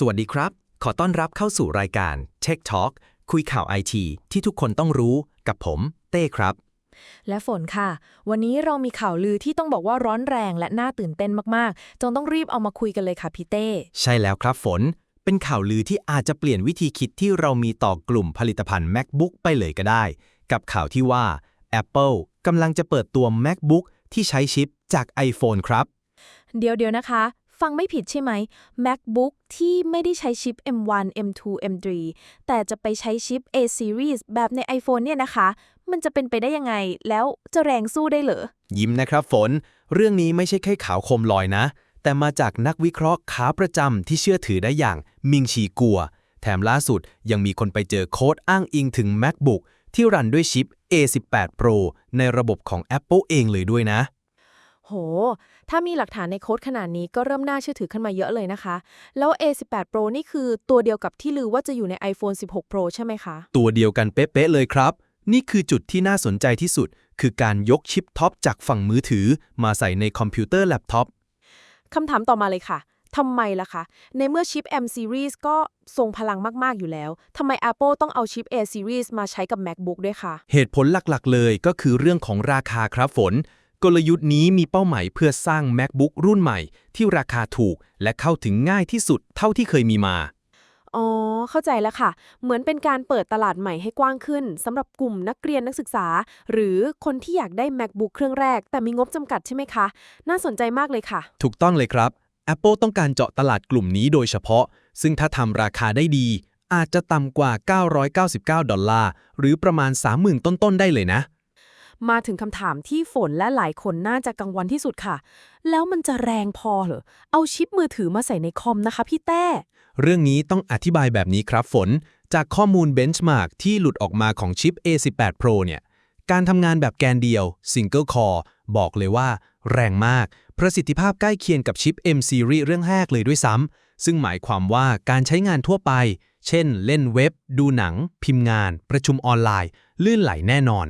สวัสดีครับ ขอต้อนรับเข้าสู่รายการ Tech Talk คุยข่าวไอทีที่ทุกคนต้องรู้กับผม เต้ครับ และฝนค่ะ วันนี้เรามีข่าวลือที่ต้องบอกว่าร้อนแรงและน่าตื่นเต้นมากๆจงต้องรีบเอามาคุยกันเลยค่ะพี่เต้ ใช่แล้วครับฝน เป็นข่าวลือที่อาจจะเปลี่ยนวิธีคิดที่เรามีต่อกลุ่มผลิตภัณฑ์ MacBook ไปเลยก็ได้ กับข่าวที่ว่า Apple กำลังจะเปิดตัว MacBook ที่ใช้ชิปจาก iPhone ครับ เดี๋ยวเดี๋ยวนะคะ ฟังไม่ผิดใช่ไหม MacBook ที่ไม่ได้ใช้ชิป M1 M2 M3 แต่จะไปใช้ชิป A series แบบใน iPhone เนี่ยนะคะ มันจะเป็นไปได้ยังไง แล้วจะแรงสู้ได้เหรอ ยิ้มนะครับฝน เรื่องนี้ไม่ใช่แค่ข่าวโคมลอยนะ แต่มาจากนักวิเคราะห์ขาประจำที่เชื่อถือได้อย่างมิงชีกัว แถมล่าสุดยังมีคนไปเจอโค้ดอ้างอิงถึง MacBook ที่รันด้วยชิป A18 Pro ในระบบของ Apple เองเลยด้วยนะ โห ถ้ามีหลักฐานในโค้ดขนาดนี้ก็เริ่มน่าเชื่อถือขึ้นมาเยอะเลยนะคะ แล้ว A18 Pro นี่คือตัวเดียวกับที่ลือว่าจะอยู่ใน iPhone 16 Pro ใช่ไหมคะ ตัวเดียวกันเป๊ะๆเลยครับ นี่คือจุดที่น่าสนใจที่สุด คือการยกชิปท็อปจากฝั่งมือถือ มาใส่ในคอมพิวเตอร์แล็ปท็อปคำถามต่อมาเลยค่ะทำไมล่ะคะ ในเมื่อชิป M series ก็ทรงพลังมาก ๆ อยู่แล้ว ทำไม Apple ต้องเอาชิป A series มาใช้กับ MacBook ด้วยคะ เหตุผลหลักๆ เลยก็คือเรื่องของราคาครับฝน กลยุทธ์นี้มีเป้าหมายเพื่อสร้าง MacBook รุ่นใหม่ ที่ราคาถูกและเข้าถึงง่ายที่สุดเท่าที่เคยมีมา อ๋อ เข้าใจแล้วค่ะ เหมือนเป็นการเปิดตลาดใหม่ให้กว้างขึ้นสำหรับกลุ่มนักเรียนนักศึกษา หรือคนที่อยากได้ MacBook เครื่องแรก แต่มีงบจำกัดใช่ไหมคะ น่าสนใจมากเลยค่ะ ถูกต้องเลยครับ Apple ต้องการเจาะตลาดกลุ่มนี้โดยเฉพาะ ซึ่งถ้าทำราคาได้ดี อาจจะต่ำกว่า 999 ดอลลาร์หรือประมาณ 30,000 ต้นๆ ได้เลยนะ มาถึงคำถามที่ฝนและหลายคนน่าจะกังวลที่สุดค่ะ แล้วมันจะแรงพอเหรอ เอาชิปมือถือมาใส่ในคอมนะคะพี่แต้ เรื่องนี้ต้องอธิบายแบบนี้ครับฝน จากข้อมูลเบนช์มาร์กที่หลุดออกมาของชิป A18 Pro เนี่ย การทำงานแบบแกนเดียว Single Core บอกเลยว่า แรงมาก ประสิทธิภาพใกล้เคียงกับชิป M Series เรื่องแรกเลยด้วยซ้ำซึ่งหมายความว่าการใช้งานทั่วไป เช่น เล่นเว็บ ดูหนัง พิมพ์งาน ประชุมออนไลน์ ลื่นไหลแน่นอน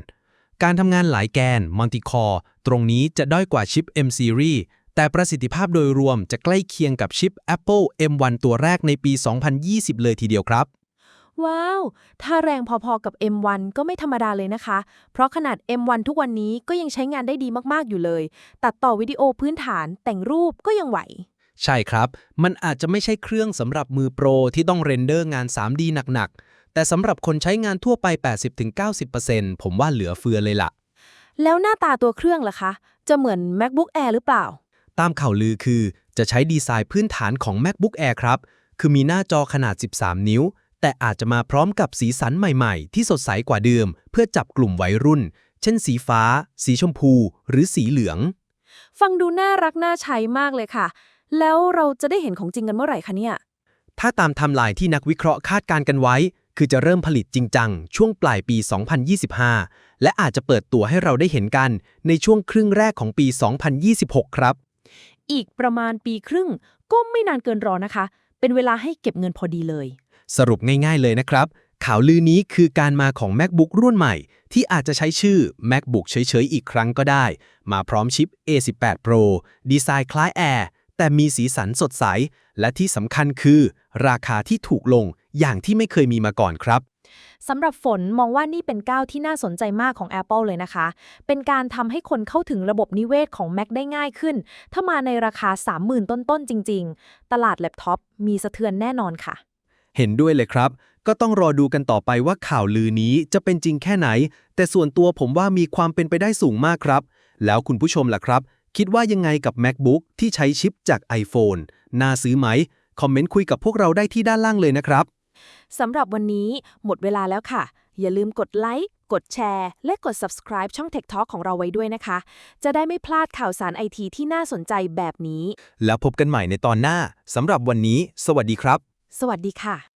การทำงานหลายแกน Multi Core ตรงนี้จะด้อยกว่าชิป M Series แต่ประสิทธิภาพโดยรวมจะใกล้เคียงกับชิป Apple M1 ตัวแรกในปี 2020 เลยทีเดียวครับ ว้าว ถ้าแรงพอๆกับ M1 ก็ไม่ธรรมดาเลยนะคะ เพราะขนาด M1 ทุกวันนี้ก็ยังใช้งานได้ดีมากๆอยู่เลย ตัดต่อวิดีโอพื้นฐานแต่งรูปก็ยังไหว ใช่ครับ มันอาจจะไม่ใช่เครื่องสำหรับมือโปรที่ต้องเรนเดอร์งาน 3D หนักๆ แต่สำหรับคนใช้งานทั่วไป 80-90%ผมว่าเหลือเฟือเลยล่ะ แล้วหน้าตาตัวเครื่องล่ะคะ จะเหมือน MacBook Air หรือเปล่า ตามข่าวลือคือจะใช้ดีไซน์พื้นฐานของ MacBook Air ครับ คือมีหน้าจอขนาด 13 นิ้ว แต่อาจจะมาพร้อมกับสีสันใหม่ๆ ที่สดใสกว่าเดิม เพื่อจับกลุ่มวัยรุ่น เช่น สีฟ้า สีชมพู หรือสีเหลือง ฟังดูน่ารักน่าใช้มากเลยค่ะ แล้วเราจะได้เห็นของจริงกันเมื่อไหร่คะเนี่ย ถ้าตามไทม์ไลน์ที่นักวิเคราะห์คาดการณ์กันไว้ คือจะเริ่มผลิตจริงจัง ช่วงปลายปี 2025 และอาจจะเปิดตัวให้เราได้เห็นกันในช่วงครึ่งแรกของปี 2026 ครับ อีกประมาณปีครึ่งก็ไม่นานเกินรอนะคะ เป็นเวลาให้เก็บเงินพอดีเลย สรุปง่ายๆเลยนะครับ ข่าวลือนี้คือการมาของ MacBook รุ่นใหม่ ที่อาจจะใช้ชื่อ MacBook เฉยๆอีกครั้งก็ได้ มาพร้อมชิป A18 Pro ดีไซน์คล้าย Air แต่มีสีสันสดใส และที่สำคัญคือ ราคาที่ถูกลงอย่างที่ไม่เคยมีมาก่อนครับสำหรับฝนมองว่านี่เป็นก้าวที่น่าสนใจมากของ Apple เลยนะคะ เป็นการทำให้คนเข้าถึงระบบนิเวศของ Mac ได้ง่ายขึ้น ถ้ามาในราคา 30,000 ต้นๆ จริง ๆ ตลาดแล็ปท็อปมีสะเทือนแน่นอนค่ะ เห็นด้วยเลยครับ ก็ต้องรอดูกันต่อไปว่าข่าวลือนี้จะเป็นจริงแค่ไหน แต่ส่วนตัวผมว่ามีความเป็นไปได้สูงมากครับ แล้วคุณผู้ชมล่ะครับ คิดว่ายังไงกับ MacBook ที่ใช้ชิปจาก iPhone น่าซื้อไหม คอมเมนต์คุยกับพวกเราได้ที่ด้านล่างเลยนะครับ สำหรับวันนี้หมดเวลาแล้วค่ะ อย่าลืมกดไลค์ กดแชร์ และกด subscribe ช่อง Tech Talk ของเราไว้ด้วยนะคะ จะได้ไม่พลาดข่าวสารไอทีที่น่าสนใจแบบนี้ แล้วพบกันใหม่ในตอนหน้าสำหรับวันนี้ สวัสดีครับ สวัสดีค่ะ